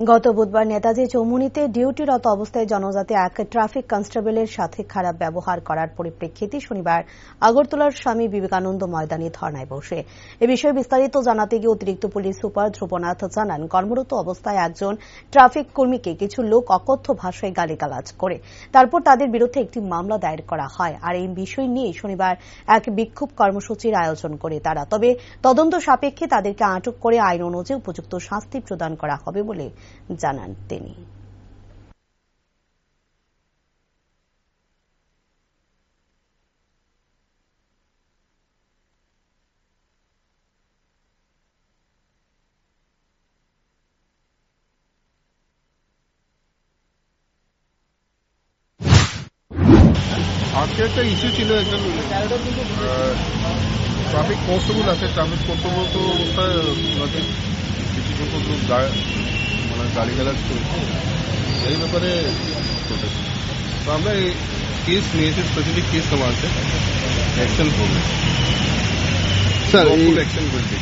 গত বুধবার নেতাজি চৌমুনিতে ডিউটিরত অবস্থায় জনজাতি এক ট্রাফিক কনস্টেবলের সাথে খারাপ ব্যবহার করার পরিপ্রেক্ষিতে শনিবার আগরতলার স্বামী বিবেকানন্দ ময়দানে ধর্নায় বসে। এ বিষয়ে বিস্তারিত জানাতে গিয়ে অতিরিক্ত পুলিশ সুপার ধ্রুবনাথ জানান, কর্মরত অবস্থায় একজন ট্রাফিক কর্মীকে কিছু লোক অকথ্য ভাষায় গালিগালাজ করে। তারপর তাদের বিরুদ্ধে একটি মামলা দায়ের করা হয়। আর এই বিষয় নিয়ে শনিবার এক বিক্ষোভ কর্মসূচির আয়োজন করে তারা। তবে তদন্ত সাপেক্ষে তাদেরকে আটক করে আইন অনুযায়ী উপযুক্ত শাস্তি প্রদান করা হবে বলে জানান তিনি। আজকে একটা ইস্যু ছিল একজন ট্রাফিক কনস্টেবল আছে ট্রাফিক কর্তব্য তো অবস্থায় কিছু লোক গাড়ি করেছে এই ব্যাপারে তো আমরা এই কেস নিয়েছি স্পেসিফিক কেস নেওয়া আছে অ্যাকশন হবে স্যার এই অ্যাকশন বলতে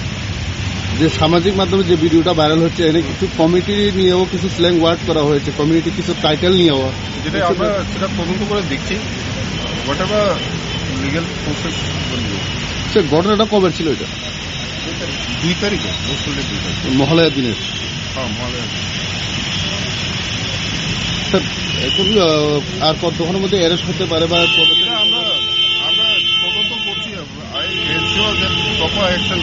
যে সামাজিক মাধ্যমে যে ভিডিওটা ভাইরাল হচ্ছে এনে কিছু কমিটি নিয়েও কিছু স্ল্যাং ওয়ার্ড করা হয়েছে কমিউনিটি কিছু টাইটেল নিয়েও। যেটা আমরা সেটা তদন্ত করে দেখছি। হোয়াট এভার লিগেল প্রসেস সে ঘটনাটা কবে ছিল এটা? দুই তারিখে দুই তারিখে। মহালয়ার দিনের। হ্যাঁ মহালয়া স্যার এখন আর কতক্ষণের মধ্যে অ্যারেস্ট হতে পারে বা আমরা আমরা তদন্ত করছি আই অ্যাকশন